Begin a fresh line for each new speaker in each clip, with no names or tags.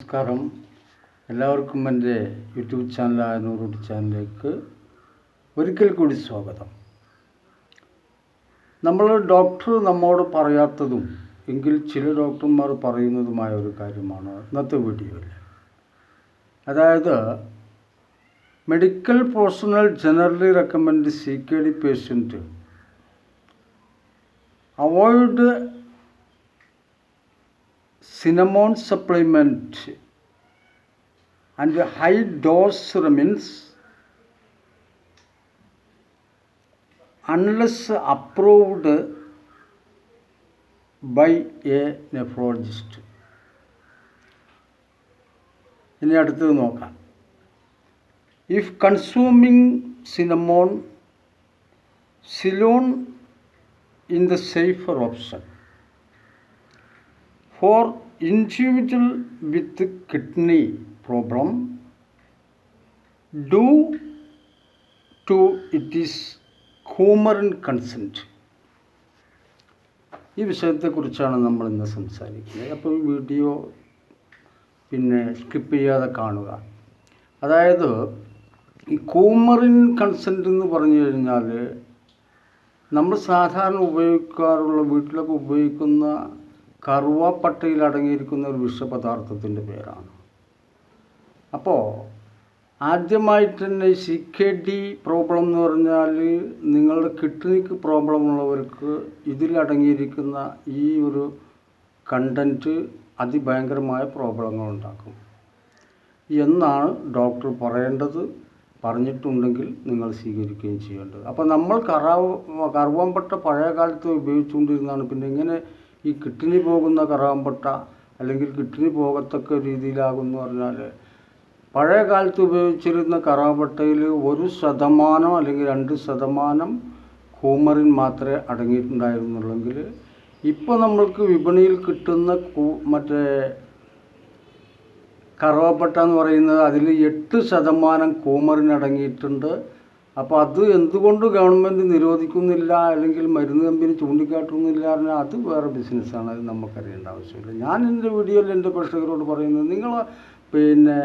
നമസ്കാരം. എല്ലാവർക്കും എന്റെ യൂട്യൂബ് ചാനലായ നൂറുടി ചാനലിലേക്ക് ഒരിക്കൽ കൂടി സ്വാഗതം. നമ്മൾ ഡോക്ടർ നമ്മോട് പറയാത്തതും എങ്കിൽ ചില ഡോക്ടർമാർ പറയുന്നതുമായ ഒരു കാര്യമാണ് ഇന്നത്തെ വീഡിയോയിൽ അതായത് medical personnel generally recommend C K D patient avoid cinnamon supplement and high dose remins unless approved by a nephrologist ഇനി അടുത്തത് നോക്കാം if consuming cinnamon Ceylon in the safer option for individual with kidney problem. Due to it is ഹ്യൂമറൻ consent ഈ വിഷയത്തെക്കുറിച്ചാണ് നമ്മൾ ഇന്ന് സംസാരിക്കുന്നത്. അപ്പോൾ വീഡിയോ പിന്നെ സ്കിപ്പ് ചെയ്യാതെ കാണുക. അതായത് ഈ കൂമറിൻ കൺസെന്റ് എന്ന് പറഞ്ഞു കഴിഞ്ഞാൽ നമ്മൾ സാധാരണ ഉപയോഗിക്കാറുള്ള വീട്ടിലൊക്കെ ഉപയോഗിക്കുന്ന കറുവാപ്പട്ടയിൽ അടങ്ങിയിരിക്കുന്ന ഒരു വിഷപദാർത്ഥത്തിന്റെ പേരാണ്. അപ്പോൾ ആദ്യമായിട്ട് തന്നെ സി കെ ഡി പ്രോബ്ലം എന്ന് പറഞ്ഞാൽ നിങ്ങളുടെ കിഡ്നിക്ക് പ്രോബ്ലം ഉള്ളവർക്ക് ഇതിലടങ്ങിയിരിക്കുന്ന ഈ ഒരു കണ്ടന്റ് അതിഭയങ്കരമായ പ്രോബ്ലങ്ങൾ ഉണ്ടാക്കും. എന്നാണ് ഡോക്ടർ പറയേണ്ടത്. പറഞ്ഞിട്ടുണ്ടെങ്കിൽ നിങ്ങൾ സ്വീകരിക്കുകയും ചെയ്യേണ്ടത്. അപ്പോൾ നമ്മൾ കറാവ് കറുവാമ്പട്ട പഴയ കാലത്ത് ഉപയോഗിച്ചുകൊണ്ടിരുന്നതാണ്. പിന്നെ ഇങ്ങനെ ഈ കിഡ്നി പോകുന്ന കറാമ്പട്ട അല്ലെങ്കിൽ കിഡ്നി പോകത്തക്ക രീതിയിലാകുമെന്ന് പറഞ്ഞാൽ പഴയ കാലത്ത് ഉപയോഗിച്ചിരുന്ന കറാമ്പട്ടയിൽ ഒരു ശതമാനം അല്ലെങ്കിൽ രണ്ട് ശതമാനം കൂമറിൻ മാത്രമേ അടങ്ങിയിട്ടുണ്ടായിരുന്നുള്ളെങ്കിൽ ഇപ്പോൾ നമ്മൾക്ക് വിപണിയിൽ കിട്ടുന്ന കൂ മറ്റേ കറുവാപ്പട്ട എന്ന് പറയുന്നത് അതിൽ എട്ട് ശതമാനം കൂമറിൻ അടങ്ങിയിട്ടുണ്ട്. അപ്പോൾ അത് എന്തുകൊണ്ട് ഗവൺമെന്റ് നിരോധിക്കുന്നില്ല? അല്ലെങ്കിൽ മരുന്ന് കമ്പനി ചൂണ്ടിക്കാട്ടുന്നില്ല പറഞ്ഞാൽ അത് വേറെ ബിസിനസ്സാണ് അത് നമുക്കറിയേണ്ട ആവശ്യമില്ല. ഞാൻ എന്റെ വീഡിയോയിൽ എന്റെ പ്രേക്ഷകരോട് പറയുന്നത് നിങ്ങൾ പിന്നെ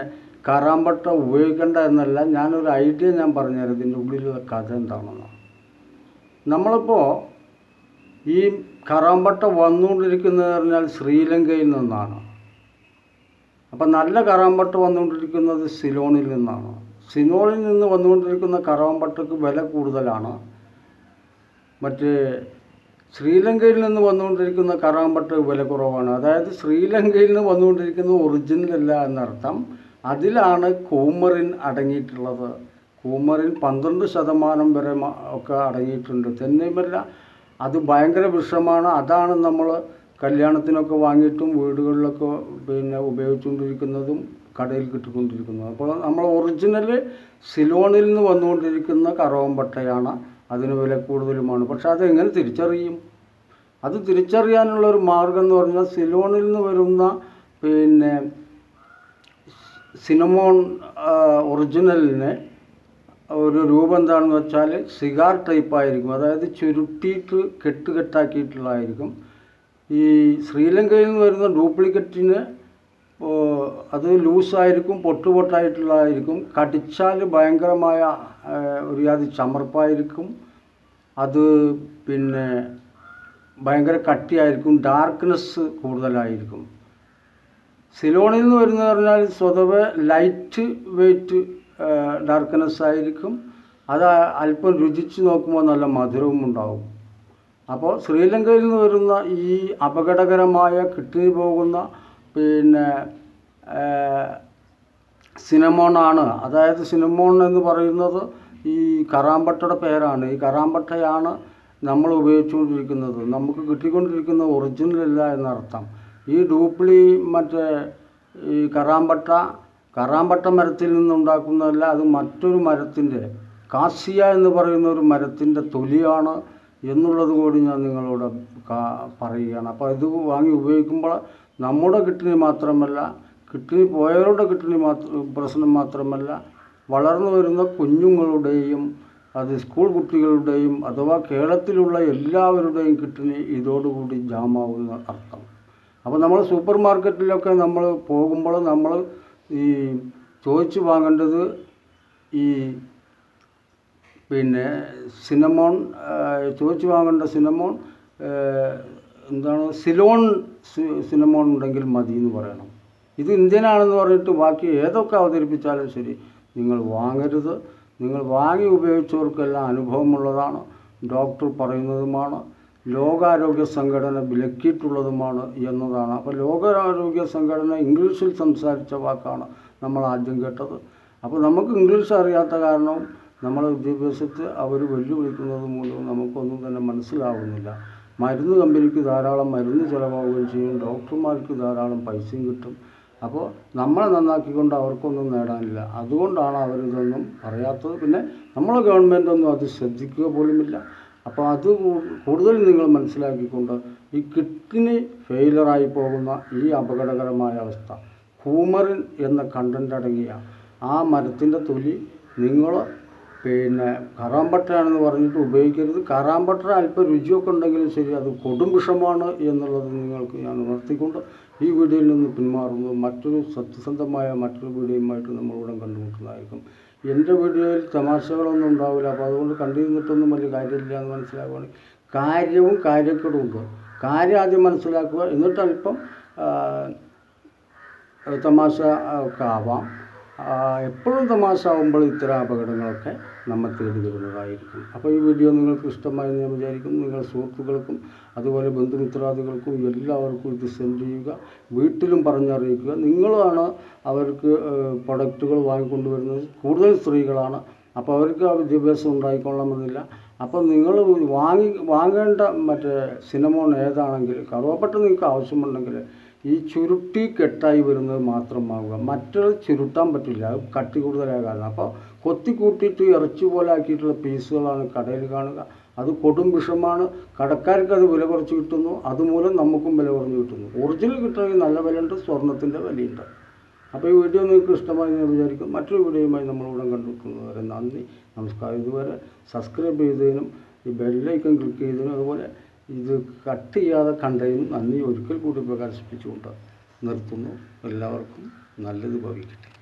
കറാമ്പട്ട ഉപയോഗിക്കേണ്ട എന്നല്ല ഞാനൊരു ഐഡിയ ഞാൻ പറഞ്ഞുതരാം. ഇതിന്റെ ഉള്ളിലുള്ള കഥ എന്താണെന്ന്. നമ്മളിപ്പോൾ ഈ കറാമ്പട്ട വന്നുകൊണ്ടിരിക്കുന്നത് പറഞ്ഞാൽ ശ്രീലങ്കയിൽ നിന്നാണ്. അപ്പം നല്ല കറാമ്പട്ട വന്നുകൊണ്ടിരിക്കുന്നത് സിലോണിൽ നിന്നാണ്. സിനോളിൽ നിന്ന് വന്നുകൊണ്ടിരിക്കുന്ന കറാമ്പട്ടക്ക് വില കൂടുതലാണ്. മറ്റ് ശ്രീലങ്കയിൽ നിന്ന് വന്നുകൊണ്ടിരിക്കുന്ന കറവമ്പട്ട വില കുറവാണ്. അതായത് ശ്രീലങ്കയിൽ നിന്ന് വന്നുകൊണ്ടിരിക്കുന്നത് ഒറിജിനൽ അല്ല എന്നർത്ഥം. അതിലാണ് കൂമറിൻ അടങ്ങിയിട്ടുള്ളത്. കൂമറിൻ പന്ത്രണ്ട് ശതമാനം വരെ ഒക്കെ അടങ്ങിയിട്ടുണ്ട്. തന്നെയുമല്ല അത് ഭയങ്കര വിഷമാണ്. അതാണ് നമ്മൾ കല്യാണത്തിനൊക്കെ വാങ്ങിയിട്ടും വീടുകളിലൊക്കെ പിന്നെ ഉപയോഗിച്ചുകൊണ്ടിരിക്കുന്നതും കടയിൽ കിട്ടിക്കൊണ്ടിരിക്കുന്നത്. അപ്പോൾ നമ്മൾ ഒറിജിനൽ സിലോണിൽ നിന്ന് വന്നുകൊണ്ടിരിക്കുന്ന കറവമ്പട്ടയാണ് അതിന് വില കൂടുതലുമാണ്. പക്ഷെ അതെങ്ങനെ തിരിച്ചറിയും? അത് തിരിച്ചറിയാനുള്ള ഒരു മാർഗം എന്ന് പറഞ്ഞാൽ സിലോണിൽ നിന്ന് വരുന്ന പിന്നെ സിനമോൺ ഒറിജിനലിന് ഒരു രൂപം എന്താണെന്ന് വെച്ചാൽ സിഗാർ ടൈപ്പ് ആയിരിക്കും. അതായത് ചുരുട്ടിയിട്ട് കെട്ടുകെട്ടാക്കിയിട്ടുള്ളതായിരിക്കും. ഈ ശ്രീലങ്കയിൽ നിന്ന് വരുന്ന ഡ്യൂപ്ലിക്കറ്റിന് അത് ലൂസായിരിക്കും പൊട്ട് പൊട്ടായിട്ടുള്ളതായിരിക്കും കടിച്ചാൽ ഭയങ്കരമായ ഒരു ജാതി ചമർപ്പായിരിക്കും. അത് പിന്നെ ഭയങ്കര കട്ടിയായിരിക്കും ഡാർക്ക്നെസ് കൂടുതലായിരിക്കും. സിലോണിൽ നിന്ന് വരുന്നത് പറഞ്ഞാൽ സ്വതവേ ലൈറ്റ് വെയിറ്റ് ഡാർക്ക്നെസ് ആയിരിക്കും. അത് അല്പം രുചിച്ച് നോക്കുമ്പോൾ നല്ല മധുരവും ഉണ്ടാവും. അപ്പോൾ ശ്രീലങ്കയിൽ നിന്ന് വരുന്ന ഈ അപകടകരമായ കിട്ടി പോകുന്ന പിന്നെ സിനമോണാണ്. അതായത് സിനമോൺ എന്ന് പറയുന്നത് ഈ കറാമ്പട്ടയുടെ പേരാണ്. ഈ കറാമ്പട്ടയാണ് നമ്മൾ ഉപയോഗിച്ചുകൊണ്ടിരിക്കുന്നത്. നമുക്ക് കിട്ടിക്കൊണ്ടിരിക്കുന്ന ഒറിജിനൽ അല്ല എന്നർത്ഥം. ഈ ഡൂപ്ലി മറ്റേ ഈ കറാമ്പട്ട കറാമ്പട്ട മരത്തിൽ നിന്നുണ്ടാക്കുന്നതല്ല അത് മറ്റൊരു മരത്തിന്റെ കാസിയ എന്ന് പറയുന്ന ഒരു മരത്തിന്റെ തൊലിയാണ് എന്നുള്ളത് കൂടി ഞാൻ നിങ്ങളോട് പറയുകയാണ്. അപ്പോൾ ഇത് വാങ്ങി ഉപയോഗിക്കുമ്പോൾ നമ്മുടെ കിഡ്നി മാത്രമല്ല കിഡ്നി പോയവരുടെ കിഡ്നി മാത്രം പ്രശ്നം മാത്രമല്ല വളർന്നു വരുന്ന കുഞ്ഞുങ്ങളുടെയും അത് സ്കൂൾ കുട്ടികളുടെയും അഥവാ കേരളത്തിലുള്ള എല്ലാവരുടെയും കിഡ്നി ഇതോടുകൂടി ജാമാവുന്ന അർത്ഥം. അപ്പോൾ നമ്മൾ സൂപ്പർ മാർക്കറ്റിലൊക്കെ നമ്മൾ പോകുമ്പോൾ നമ്മൾ ഈ ചോദിച്ചു വാങ്ങേണ്ടത് ഈ പിന്നെ സിനമോൺ ചോദിച്ചു വാങ്ങേണ്ട സിനമോൺ എന്താണ് സിലോൺ സിനിമ സിനമോൺ ഉണ്ടെങ്കിൽ മതി എന്ന് പറയണം. ഇത് ഇന്ത്യനാണെന്ന് പറഞ്ഞിട്ട് ബാക്കി ഏതൊക്കെ അവതരിപ്പിച്ചാലും ശരി നിങ്ങൾ വാങ്ങരുത്. നിങ്ങൾ വാങ്ങി ഉപയോഗിച്ചവർക്കെല്ലാം അനുഭവമുള്ളതാണ്. ഡോക്ടർ പറയുന്നതുമാണ് ലോകാരോഗ്യ സംഘടന വിലക്കിയിട്ടുള്ളതുമാണ് എന്നതാണ്. അപ്പോൾ ലോകാരോഗ്യ സംഘടന ഇംഗ്ലീഷിൽ സംസാരിച്ച വാക്കാണ് നമ്മൾ ആദ്യം കേട്ടത്. അപ്പോൾ നമുക്ക് ഇംഗ്ലീഷ് അറിയാത്ത കാരണം നമ്മളെ വിദ്യാഭ്യാസത്തെ അവർ വെല്ലുവിളിക്കുന്നത് മൂലം നമുക്കൊന്നും തന്നെ മനസ്സിലാവുന്നില്ല. മരുന്ന് കമ്പനിക്ക് ധാരാളം മരുന്ന് ചിലവാകുകയും ചെയ്യും. ഡോക്ടർമാർക്ക് ധാരാളം പൈസയും കിട്ടും. അപ്പോൾ നമ്മളെ നന്നാക്കിക്കൊണ്ട് അവർക്കൊന്നും നേടാനില്ല. അതുകൊണ്ടാണ് അവരിതൊന്നും പറയാത്തത്. പിന്നെ നമ്മളെ ഗവൺമെന്റൊന്നും അത് ശ്രദ്ധിക്കുക പോലുമില്ല. അപ്പോൾ അത് കൂടുതൽ നിങ്ങൾ മനസ്സിലാക്കിക്കൊണ്ട് ഈ കിഡ്നി ഫെയിലറായി പോകുന്ന ഈ അപകടകരമായ അവസ്ഥ കൂമറിൻ എന്ന കണ്ടന്റ് അടങ്ങിയ ആ മരത്തിന്റെ തൊലി നിങ്ങൾ പിന്നെ കറാമ്പട്ടയാണെന്ന് പറഞ്ഞിട്ട് ഉപയോഗിക്കരുത്. കറാമ്പട്ട അല്പം രുചിയൊക്കെ ഉണ്ടെങ്കിലും ശരി അത് കൊടും വിഷമാണ് എന്നുള്ളത് നിങ്ങൾക്ക് ഞാൻ ഉണർത്തിക്കൊണ്ട് ഈ വീഡിയോയിൽ നിന്ന് പിന്മാറുന്നു മറ്റൊരു സത്യസന്ധമായ മറ്റൊരു വീഡിയോയുമായിട്ട് നമ്മളിവിടെ കണ്ടുമുട്ടുന്നതായിരിക്കും. എന്റെ വീഡിയോയിൽ തമാശകളൊന്നും ഉണ്ടാവില്ല. അപ്പോൾ അതുകൊണ്ട് കണ്ടിരുന്നിട്ടൊന്നും വലിയ കാര്യമില്ല എന്ന് മനസ്സിലാക്കുകയാണെങ്കിൽ കാര്യവും കാര്യക്കെടും ഉണ്ട്. കാര്യം ആദ്യം മനസ്സിലാക്കുക. എന്നിട്ട് അല്പം ആ, തമാശ ഒക്കെ ആവാം. എപ്പോഴും തമാശ ആവുമ്പോൾ ഇത്തരം അപകടങ്ങളൊക്കെ നമ്മെ തേടി വരുന്നതായിരിക്കും. അപ്പോൾ ഈ വീഡിയോ നിങ്ങൾക്ക് ഇഷ്ടമായെന്ന് ഞാൻ വിചാരിക്കുന്നു. നിങ്ങളുടെ സുഹൃത്തുക്കൾക്കും അതുപോലെ ബന്ധുമിത്രാദികൾക്കും എല്ലാവർക്കും ഇത് സെൻഡ് ചെയ്യുക. വീട്ടിലും പറഞ്ഞറിയിക്കുക. നിങ്ങളാണ് അവർക്ക് പ്രൊഡക്റ്റുകൾ വാങ്ങിക്കൊണ്ടുവരുന്നത്. കൂടുതൽ സ്ത്രീകളാണ്. അപ്പോൾ അവർക്ക് ആ വിദ്യാഭ്യാസം ഉണ്ടായിക്കൊള്ളണമെന്നില്ല. അപ്പോൾ നിങ്ങൾ വാങ്ങി വാങ്ങേണ്ട മറ്റേ സിനമോൺ ഏതാണെങ്കിൽ കറുവപ്പട്ട നിങ്ങൾക്ക് ആവശ്യമുണ്ടെങ്കിൽ ഈ ചുരുട്ടി കെട്ടായി വരുന്നത് മാത്രമാവുക. മറ്റുള്ള ചുരുട്ടാൻ പറ്റില്ല. അത് കട്ടി കൂടുതലായ കാരണം അപ്പോൾ കൊത്തി കൂട്ടിയിട്ട് ഇറച്ചി പോലെ ആക്കിയിട്ടുള്ള പീസുകളാണ് കടയിൽ കാണുക. അത് കൊടും വിഷമാണ്. കടക്കാർക്ക് അത് വില കുറച്ച് കിട്ടുന്നു. അതുമൂലം നമുക്കും വില കുറഞ്ഞ് കിട്ടുന്നു. ഒറിജിനൽ കിട്ടണമെങ്കിൽ നല്ല വിലയുണ്ട് സ്വർണത്തിന്റെ വിലയുണ്ട്. അപ്പോൾ ഈ വീഡിയോ നിങ്ങൾക്ക് ഇഷ്ടമായി ഞാൻ വിചാരിക്കും മറ്റൊരു വീഡിയോയുമായി നമ്മളിവിടെ വരെ നന്ദി. നമസ്കാരം. ഇതുവരെ സബ്സ്ക്രൈബ് ചെയ്തതിനും ഈ ബെല്ലൈക്കൺ ക്ലിക്ക് ചെയ്തതിനും അതുപോലെ ഇത് കട്ട് ചെയ്യാതെ കണ്ടതിനും നന്ദി. ഒരിക്കൽ കൂടി പ്രകാശിപ്പിച്ചുകൊണ്ട് നിർത്തുന്നു. എല്ലാവർക്കും നല്ലത് ഭവിക്കട്ടെ.